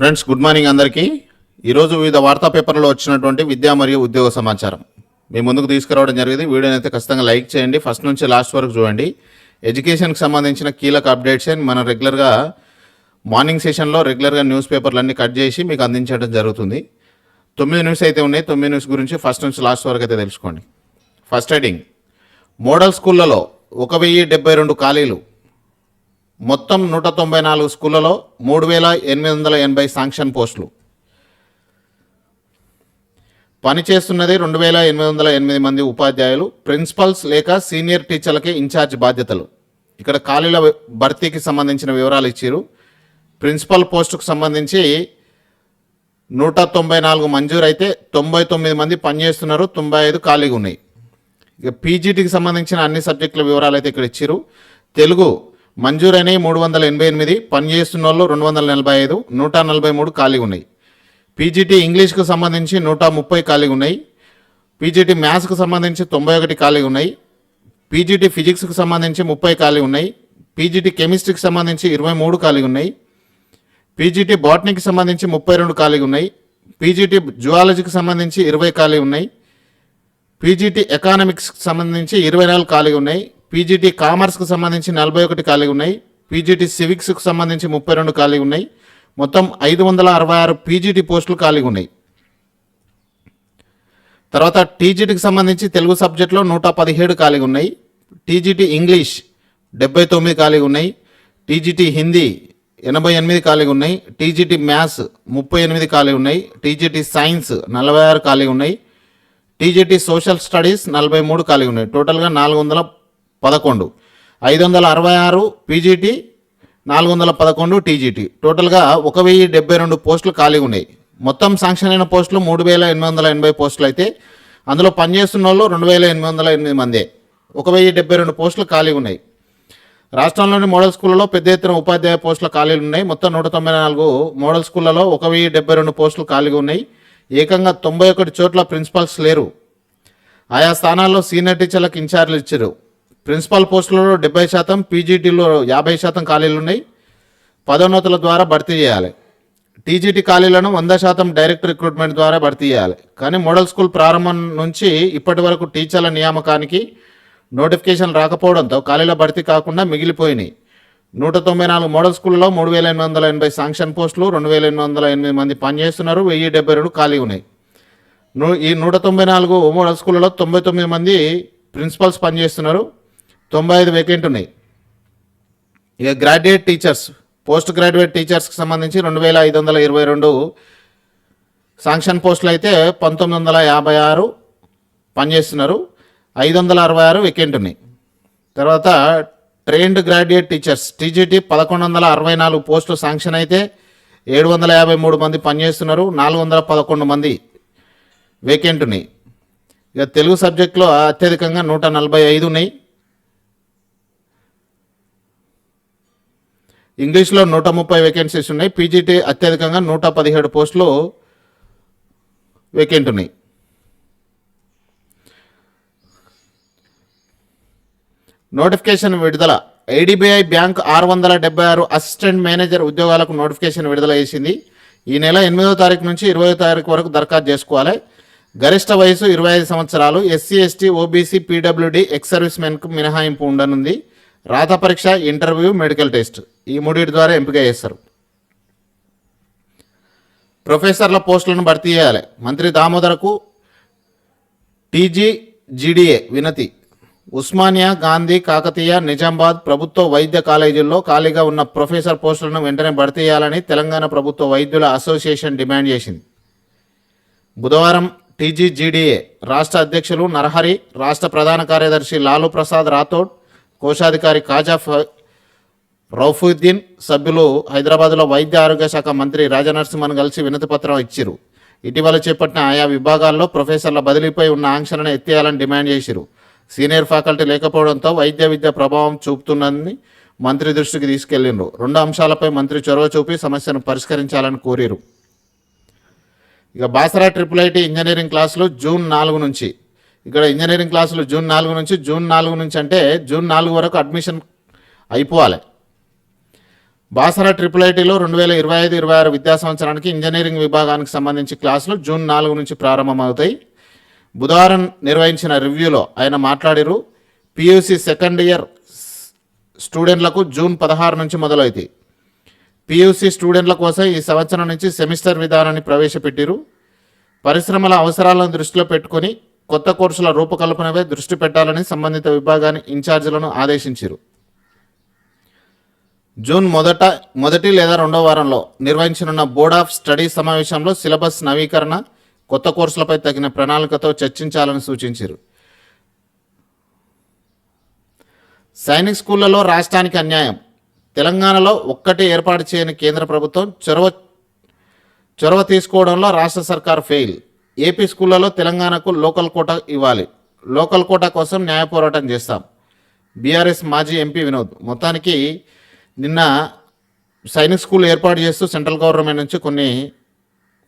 Friends good morning అందరికీ. ఈరోజు వివిధ వార్తా పేపర్లో వచ్చినటువంటి విద్యా మరియు ఉద్యోగ సమాచారం. మీ ముందుకు తీసుకురావడం జరిగింది. వీడియోని అయితే ఖచ్చితంగా లైక్ చేయండి. ఫస్ట్ నుంచి లాస్ట్ వరకు చూడండి. ఎడ్యుకేషన్కి సంబంధించిన కీలక అప్డేట్స్ అని మనం రెగ్యులర్గా మార్నింగ్ సెషన్లో రెగ్యులర్గా న్యూస్ పేపర్లన్నీ కట్ చేసి మీకు అందించడం జరుగుతుంది. తొమ్మిది న్యూస్ అయితే ఉన్నాయి. తొమ్మిది న్యూస్ గురించి ఫస్ట్ నుంచి లాస్ట్ వరకు అయితే తెలుసుకోండి. ఫస్ట్ హెడింగ్ మోడల్ స్కూళ్ళలో ఒక వెయ్యి డెబ్బై రెండు ఖాళీలు. మొత్తం నూట తొంభై నాలుగు స్కూళ్ళలో మూడు వేల ఎనిమిది వందల ఎనభై శాంక్షన్ పోస్టులు. పనిచేస్తున్నది రెండు వేల ఎనిమిది వందల ఎనిమిది మంది ఉపాధ్యాయులు ప్రిన్సిపల్స్ లేక సీనియర్ టీచర్లకి ఇన్ఛార్జ్ బాధ్యతలు. ఇక్కడ ఖాళీల భర్తీకి సంబంధించిన వివరాలు ఇచ్చారు ప్రిన్సిపల్ పోస్టుకు సంబంధించి నూట తొంభై నాలుగు మంజూరు అయితే తొంభై తొమ్మిది మంది పనిచేస్తున్నారు తొంభై ఐదు ఖాళీగా ఉన్నాయి ఇక పీజీటీకి సంబంధించిన అన్ని సబ్జెక్టుల వివరాలు అయితే ఇక్కడ ఇచ్చారు తెలుగు మంజూరైనవి మూడు వందల ఎనభై ఎనిమిది పనిచేస్తున్న వాళ్ళు రెండు వందల నలభై ఐదు నూట నలభై మూడు ఖాళీ ఉన్నాయి. పీజీటీ ఇంగ్లీష్కు సంబంధించి నూట ముప్పై ఖాళీగా ఉన్నాయి. పీజీటీ మ్యాథ్స్కు సంబంధించి తొంభై ఒకటి ఖాళీ ఉన్నాయి. పీజీటీ ఫిజిక్స్కి సంబంధించి ముప్పై ఖాళీ ఉన్నాయి. పీజీటీ కెమిస్ట్రీకి సంబంధించి ఇరవై మూడు ఖాళీగా ఉన్నాయి. పీజీటీ బాటనీకి సంబంధించి ముప్పై రెండు ఖాళీగా ఉన్నాయి. పీజీటీ జువాలజీకి సంబంధించి ఇరవై ఖాళీ ఉన్నాయి. పీజీటీ ఎకానమిక్స్కి సంబంధించి ఇరవై నాలుగు ఖాళీ ఉన్నాయి. పీజీటీ కామర్స్కు సంబంధించి నలభై ఒకటి ఖాళీగా ఉన్నాయి. పీజీటీ సివిక్స్కు సంబంధించి ముప్పై రెండు ఖాళీ ఉన్నాయి. మొత్తం ఐదు వందల అరవై ఆరు పీజీటీ పోస్టులు ఖాళీగా ఉన్నాయి. తర్వాత టీజీటీకి సంబంధించి తెలుగు సబ్జెక్టులో నూట పదిహేడు ఖాళీగా ఉన్నాయి. టీజీటీ ఇంగ్లీష్ డెబ్బై తొమ్మిది ఖాళీగా ఉన్నాయి. టీజీటీ హిందీ ఎనభై ఎనిమిది ఖాళీగా ఉన్నాయి. టీజీటీ మ్యాథ్స్ ముప్పై ఎనిమిది ఖాళీ ఉన్నాయి. టీజీటీ సైన్స్ నలభై ఆరు ఖాళీగా ఉన్నాయి. టీజీటీ సోషల్ స్టడీస్ నలభై మూడు ఖాళీగా ఉన్నాయి. టోటల్గా నాలుగు వందల పదకొండు. ఐదు వందల అరవై ఆరు పీజీటీ నాలుగు వందల పదకొండు టీజీటీ. టోటల్గా ఒక వెయ్యి డెబ్బై రెండు పోస్టులు ఖాళీగా ఉన్నాయి. మొత్తం శాంక్షన్ అయిన పోస్టులు మూడు వేల ఎనిమిది వందల ఎనభై పోస్టులు అయితే అందులో పనిచేస్తున్న వాళ్ళు రెండు వేల ఎనిమిది వందల ఎనిమిది మందే. ఒక వెయ్యి డెబ్బై రెండు పోస్టులు ఖాళీగా ఉన్నాయి. రాష్ట్రంలోని మోడల్ స్కూళ్ళలో పెద్ద ఎత్తున ఉపాధ్యాయ పోస్టుల ఖాళీలు ఉన్నాయి. మొత్తం నూట తొంభై నాలుగు మోడల్ స్కూళ్ళలో ఒక వెయ్యి డెబ్బై రెండు పోస్టులు ఖాళీగా ఉన్నాయి. ఏకంగా తొంభై ఒకటి చోట్ల ప్రిన్సిపల్స్ లేరు. ఆయా స్థానాల్లో సీనియర్ టీచర్లకు ఇన్ఛార్జ్లు ఇచ్చారు. ప్రిన్సిపాల్ పోస్టులలో డెబ్బై శాతం పీజీటీలో యాభై శాతం ఖాళీలు ఉన్నాయి. పదోన్నతుల ద్వారా భర్తీ చేయాలి. టీజీటీ ఖాళీలను వంద శాతం డైరెక్ట్ రిక్రూట్మెంట్ ద్వారా భర్తీ చేయాలి. కానీ మోడల్ స్కూల్ ప్రారంభం నుంచి ఇప్పటి వరకు టీచర్ల నియామకానికి నోటిఫికేషన్ రాకపోవడంతో ఖాళీల భర్తీ కాకుండా మిగిలిపోయినాయి. నూట తొంభై నాలుగు మోడల్ స్కూల్లో మూడు వేల ఎనిమిది వందల ఎనభై శాంక్షన్ పోస్టులు రెండు వేల ఎనిమిది వందల ఎనిమిది మంది పనిచేస్తున్నారు వెయ్యి డెబ్బై రెండు ఖాళీ ఉన్నాయి. ఈ నూట తొంభై నాలుగు మోడల్ స్కూళ్ళలో తొంభై తొమ్మిది మంది ప్రిన్సిపల్స్ పనిచేస్తున్నారు. తొంభై ఐదు వేకెంట్ ఉన్నాయి. ఇక గ్రాడ్యుయేట్ టీచర్స్ పోస్ట్ గ్రాడ్యుయేట్ టీచర్స్కి సంబంధించి రెండు వేల ఐదు వందల ఇరవై రెండు శాంక్షన్ పోస్టులు అయితే పంతొమ్మిది వందల యాభై ఆరు పనిచేస్తున్నారు. ఐదు వందల అరవై ఆరు వేకెంట్ ఉన్నాయి. తర్వాత ట్రైన్డ్ గ్రాడ్యుయేట్ టీచర్స్ టీజీటీ పదకొండు వందల అరవై నాలుగు పోస్టులు శాంక్షన్ అయితే ఏడు వందల యాభై మూడు మంది పనిచేస్తున్నారు. నాలుగు వందల పదకొండు మంది వేకెంట్ ఉన్నాయి. ఇక తెలుగు సబ్జెక్టులో అత్యధికంగా నూట నలభై ఐదు ఉన్నాయి. ఇంగ్లీష్లో నూట ముప్పై వేకెన్సీస్ ఉన్నాయి. పీజీటీ అత్యధికంగా నూట పదిహేడు పోస్టులు వేకెంట్ ఉన్నాయి. నోటిఫికేషన్ విడుదల. ఐడిబిఐ బ్యాంక్ ఆరు వందల డెబ్బై ఆరు అసిస్టెంట్ మేనేజర్ ఉద్యోగాలకు నోటిఫికేషన్ విడుదల చేసింది. ఈ నెల ఎనిమిదో తారీఖు నుంచి ఇరవై తారీఖు వరకు దరఖాస్తు చేసుకోవాలి. గరిష్ట వయసు ఇరవై ఐదు సంవత్సరాలు. SC ST OBC PWD ex service మెన్కు మినహాయింపు ఉండనుంది. రాత పరీక్ష ఇంటర్వ్యూ మెడికల్ టెస్ట్ ఈ మూడింటి ద్వారా ఎంపిక చేస్తారు. ప్రొఫెసర్ల పోస్టులను భర్తీ చేయాలి. మంత్రి దామోదరకు టీజీ జీడీఏ వినతి. ఉస్మానియా గాంధీ కాకతీయ నిజామాబాద్ ప్రభుత్వ వైద్య కాలేజీల్లో ఖాళీగా ఉన్న ప్రొఫెసర్ పోస్టులను వెంటనే భర్తీ చేయాలని తెలంగాణ ప్రభుత్వ వైద్యుల అసోసియేషన్ డిమాండ్ చేసింది. బుధవారం టీజీజీడీఏ రాష్ట్ర అధ్యక్షులు నరహరి రాష్ట్ర ప్రధాన కార్యదర్శి లాలు ప్రసాద్ రాథోడ్ కోశాధికారి కాజా ఫ- రౌఫుద్దీన్ సభ్యులు హైదరాబాద్లో వైద్య ఆరోగ్య శాఖ మంత్రి రాజనరసింహన్ కలిసి వినతిపత్రం ఇచ్చిరు. ఇటీవల చేపట్టిన ఆయా విభాగాల్లో ప్రొఫెసర్ల బదిలీపై ఉన్న ఆంక్షలను ఎత్తేయాలని డిమాండ్ చేసిరు. సీనియర్ ఫ్యాకల్టీ లేకపోవడంతో వైద్య విద్య ప్రభావం చూపుతున్నదని మంత్రి దృష్టికి తీసుకెళ్ళిండ్రు. రెండు అంశాలపై మంత్రి చొరవ చూపి సమస్యను పరిష్కరించాలని కోరిరు. ఇక బాసరా ట్రిపుల్ ఐటీ ఇంజనీరింగ్ క్లాసులు జూన్ నాలుగు నుంచి. ఇక్కడ ఇంజనీరింగ్ క్లాసులు జూన్ నాలుగు నుంచి జూన్ నాలుగు నుంచి అంటే జూన్ నాలుగు వరకు అడ్మిషన్ అయిపోవాలి. బాసర ట్రిపుల్ ఐటీలో రెండు వేల ఇరవై ఐదు ఇరవై ఆరు విద్యా సంవత్సరానికి ఇంజనీరింగ్ విభాగానికి సంబంధించి క్లాసులు జూన్ నాలుగు నుంచి ప్రారంభమవుతాయి. బుధవారం నిర్వహించిన రివ్యూలో ఆయన మాట్లాడిరు పియూసి సెకండ్ ఇయర్ స్టూడెంట్లకు జూన్ పదహారు నుంచి మొదలవుతాయి. పియూసి స్టూడెంట్ల కోసం ఈ సంవత్సరం నుంచి సెమిస్టర్ విధానాన్ని ప్రవేశపెట్టిరు. పరిశ్రమల అవసరాలను దృష్టిలో పెట్టుకొని కొత్త కోర్సుల రూపకల్పనపై దృష్టి పెట్టాలని సంబంధిత విభాగాన్ని ఇన్ఛార్జీలను ఆదేశించారు. జూన్ మొదట మొదటి లేదా రెండో వారంలో నిర్వహించనున్న బోర్డ్ ఆఫ్ స్టడీ సమావేశంలో సిలబస్ నవీకరణ కొత్త కోర్సులపై తగిన ప్రణాళికతో చర్చించాలని సూచించారు. సైనిక్ స్కూళ్ళలో రాష్ట్రానికి అన్యాయం. తెలంగాణలో ఒక్కటి ఏర్పాటు చేయని కేంద్ర ప్రభుత్వం చొరవ చొరవ తీసుకోవడంలో రాష్ట్ర సర్కార్ ఫెయిల్. ఏపీ స్కూళ్ళలో తెలంగాణకు లోకల్ కోట ఇవ్వాలి. లోకల్ కోటా కోసం న్యాయ పోరాటం చేస్తాం. బీఆర్ఎస్ మాజీ ఎంపీ వినోద్. మొత్తానికి నిన్న సైనిక్ స్కూల్ ఏర్పాటు చేస్తూ సెంట్రల్ గవర్నమెంట్ నుంచి కొన్ని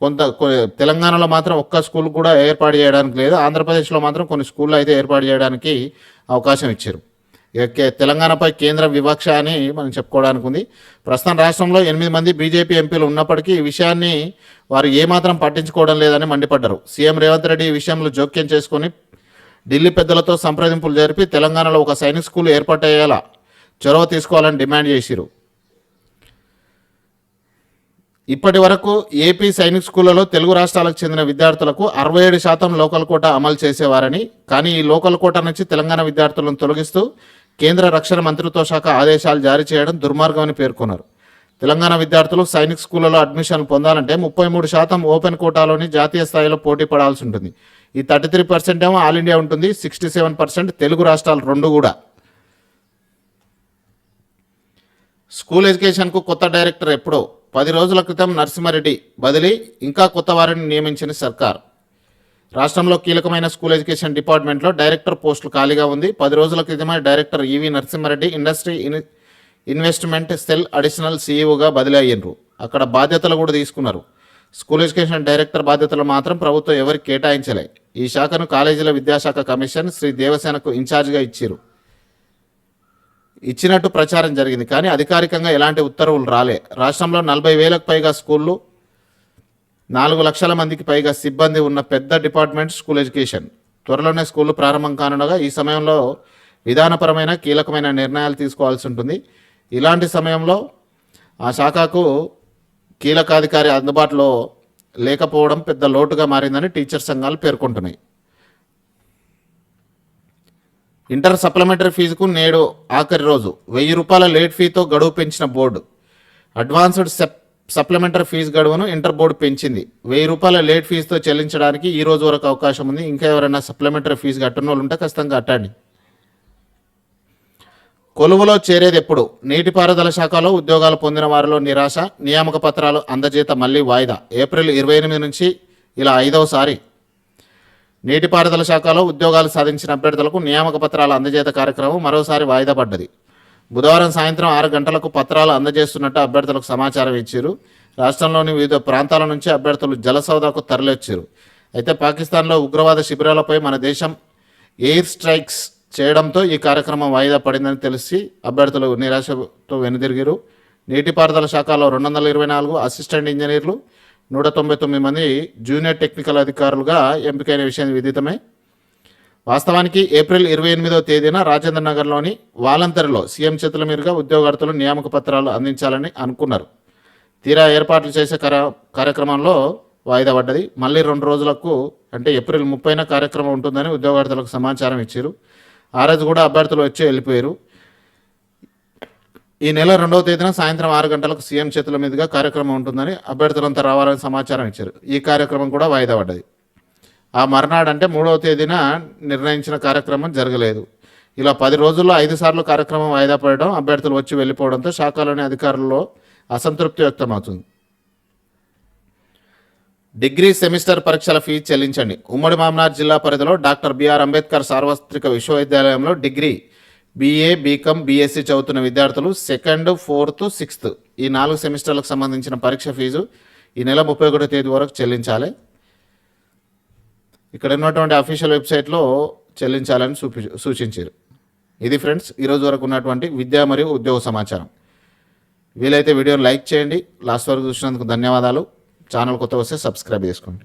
కొంత కొ- తెలంగాణలో మాత్రం ఒక్క స్కూల్ కూడా ఏర్పాటు చేయడానికి లేదు. ఆంధ్రప్రదేశ్లో మాత్రం కొన్ని స్కూళ్ళు అయితే ఏర్పాటు చేయడానికి అవకాశం ఇచ్చారు. తెలంగాణపై కేంద్ర వివక్ష అని మనం చెప్పుకోవడానికి ఉంది ప్రస్తుతం రాష్ట్రంలో ఎనిమిది మంది బీజేపీ ఎంపీలు ఉన్నప్పటికీ ఈ విషయాన్ని వారు ఏమాత్రం పట్టించుకోవడం లేదని మండిపడ్డారు. సీఎం రేవంత్ రెడ్డి ఈ విషయంలో జోక్యం చేసుకొని ఢిల్లీ పెద్దలతో సంప్రదింపులు జరిపి తెలంగాణలో ఒక సైనిక్ స్కూల్ ఏర్పాటయ్యేలా చొరవ తీసుకోవాలని డిమాండ్ చేసిరు. ఇప్పటి వరకు ఏపీ సైనిక్ స్కూళ్ళలో తెలుగు రాష్ట్రాలకు చెందిన విద్యార్థులకు అరవై ఏడు శాతం లోకల్ కోట అమలు చేసేవారని కానీ ఈ లోకల్ కోట నుంచి తెలంగాణ విద్యార్థులను తొలగిస్తూ కేంద్ర రక్షణ మంత్రిత్వ శాఖ ఆదేశాలు జారీ చేయడం దుర్మార్గమని పేర్కొన్నారు. తెలంగాణ విద్యార్థులు సైనిక్ స్కూళ్ళలో అడ్మిషన్లు పొందాలంటే ముప్పై మూడు శాతం ఓపెన్ కోటాలోని జాతీయ స్థాయిలో పోటీ పడాల్సి ఉంటుంది. ఈ థర్టీ త్రీ పర్సెంట్ ఏమో ఆల్ ఇండియా ఉంటుంది సిక్స్టీ సెవెన్ పర్సెంట్ తెలుగు రాష్ట్రాలు రెండు కూడా. స్కూల్ ఎడ్యుకేషన్కు కొత్త డైరెక్టర్ ఎప్పుడో? పది రోజుల క్రితం నరసింహారెడ్డి బదిలీ ఇంకా కొత్త వారిని నియమించిన సర్కార్. రాష్ట్రంలో కీలకమైన స్కూల్ ఎడ్యుకేషన్ డిపార్ట్మెంట్లో డైరెక్టర్ పోస్టులు ఖాళీగా ఉంది. పది రోజుల క్రితమే director E V Narasimhareddy industry in investment cell additional సీఈఓగా బదిలీ అయ్యారు అక్కడ బాధ్యతలు కూడా తీసుకున్నారు. స్కూల్ ఎడ్యుకేషన్ డైరెక్టర్ బాధ్యతలు మాత్రం ప్రభుత్వం ఎవరికి కేటాయించలే. ఈ శాఖను కాలేజీల విద్యాశాఖ కమిషన్ శ్రీ దేవసేనకు ఇన్ఛార్జిగా ఇచ్చారు. ఇచ్చినట్టు ప్రచారం జరిగింది. కానీ అధికారికంగా ఎలాంటి ఉత్తర్వులు రాలే. రాష్ట్రంలో నలభై వేలకు పైగా స్కూళ్ళు నాలుగు లక్షల మందికి పైగా సిబ్బంది ఉన్న పెద్ద డిపార్ట్మెంట్ స్కూల్ ఎడ్యుకేషన్. త్వరలోనే స్కూళ్ళు ప్రారంభం కానుండగా ఈ సమయంలో విధానపరమైన కీలకమైన నిర్ణయాలు తీసుకోవాల్సి ఉంటుంది. ఇలాంటి సమయంలో ఆ శాఖకు కీలకాధికారి అందుబాటులో లేకపోవడం పెద్ద లోటుగా మారిందని టీచర్ సంఘాలు పేర్కొంటున్నాయి. ఇంటర్ సప్లిమెంటరీ ఫీజుకు నేడు ఆఖరి రోజు. వెయ్యి రూపాయల లేట్ ఫీతో గడువు పెంచిన బోర్డు. అడ్వాన్స్డ్ సెప్ సప్లిమెంటరీ ఫీజు గడువును ఇంటర్ బోర్డు పెంచింది. వెయ్యి రూపాయల లేట్ ఫీజుతో చెల్లించడానికి ఈ రోజు వరకు అవకాశం ఉంది. ఇంకా ఎవరైనా సప్లిమెంటరీ ఫీజు కట్టని వాళ్ళు ఉంటే ఖచ్చితంగా కట్టండి. కొలువులో చేరేది ఎప్పుడు? నీటిపారుదల శాఖలో ఉద్యోగాలు పొందిన వారిలో నిరాశ నియామక పత్రాలు అందజేత మళ్ళీ వాయిదా. ఏప్రిల్ ఇరవై ఎనిమిది నుంచి ఇలా ఐదవసారి నీటిపారుదల శాఖలో ఉద్యోగాలు సాధించిన అభ్యర్థులకు నియామక పత్రాల అందజేత కార్యక్రమం మరోసారి వాయిదా పడ్డది. బుధవారం సాయంత్రం ఆరు గంటలకు పత్రాలు అందజేస్తున్నట్టు అభ్యర్థులకు సమాచారం ఇచ్చారు. రాష్ట్రంలోని వివిధ ప్రాంతాల నుంచి అభ్యర్థులు జలసౌదాకు తరలివచ్చారు. అయితే పాకిస్తాన్లో ఉగ్రవాద శిబిరాలపై మన దేశం ఎయిర్ స్ట్రైక్స్ చేయడంతో ఈ కార్యక్రమం వాయిదా పడిందని తెలిసి అభ్యర్థులు నిరాశతో వెనుదిరిగారు. నీటిపారుదల శాఖలో రెండు వందల ఇరవై నాలుగు అసిస్టెంట్ ఇంజనీర్లు నూట తొంభై తొమ్మిది మంది జూనియర్ టెక్నికల్ అధికారులుగా ఎంపికైన విషయం విదితమే. వాస్తవానికి ఏప్రిల్ ఇరవై ఎనిమిదో తేదీన రాజేంద్ర నగర్లోని వాలంతరిలో సీఎం చేతుల మీదుగా ఉద్యోగార్థులు నియామక పత్రాలు అందించాలని అనుకున్నారు. తీరా ఏర్పాట్లు చేసే కార్యక్రమంలో వాయిదా పడ్డది. మళ్ళీ రెండు రోజులకు అంటే ఏప్రిల్ ముప్పైన కార్యక్రమం ఉంటుందని ఉద్యోగార్థులకు సమాచారం ఇచ్చారు. ఆ రోజు కూడా అభ్యర్థులు వచ్చి వెళ్ళిపోయారు. ఈ నెల రెండవ తేదీన సాయంత్రం ఆరు గంటలకు సీఎం చేతుల మీదుగా కార్యక్రమం ఉంటుందని అభ్యర్థులంతా రావాలని సమాచారం ఇచ్చారు. ఈ కార్యక్రమం కూడా వాయిదా పడ్డది. ఆ మర్నాడు అంటే మూడవ తేదీన నిర్ణయించిన కార్యక్రమం జరగలేదు. ఇలా పది రోజుల్లో ఐదు సార్లు కార్యక్రమం వాయిదా పడడం అభ్యర్థులు వచ్చి వెళ్ళిపోవడంతో శాఖలోని అధికారుల్లో అసంతృప్తి వ్యక్తమవుతుంది. డిగ్రీ సెమిస్టర్ పరీక్షల ఫీజు చెల్లించండి. ఉమ్మడి మామనార్ జిల్లా పరిధిలో డాక్టర్ బిఆర్ అంబేద్కర్ సార్వత్రిక విశ్వవిద్యాలయంలో డిగ్రీ బీఏ బీకామ్ బీఎస్సీ చదువుతున్న విద్యార్థులు సెకండ్ ఫోర్త్ సిక్స్త్ ఈ నాలుగు సెమిస్టర్లకు సంబంధించిన పరీక్ష ఫీజు ఈ నెల ముప్పై ఒకటో తేదీ వరకు చెల్లించాలి. ఇక్కడ ఉన్నటువంటి అఫీషియల్ వెబ్సైట్లో చెల్లించాలని సూపి సూచించారు. ఇది ఫ్రెండ్స్ ఈరోజు వరకు ఉన్నటువంటి విద్య మరియు ఉద్యోగ సమాచారం. వీలైతే వీడియోని లైక్ చేయండి. లాస్ట్ వరకు చూసినందుకు ధన్యవాదాలు. ఛానల్ కొత్త వస్తే సబ్స్క్రైబ్ చేసుకోండి.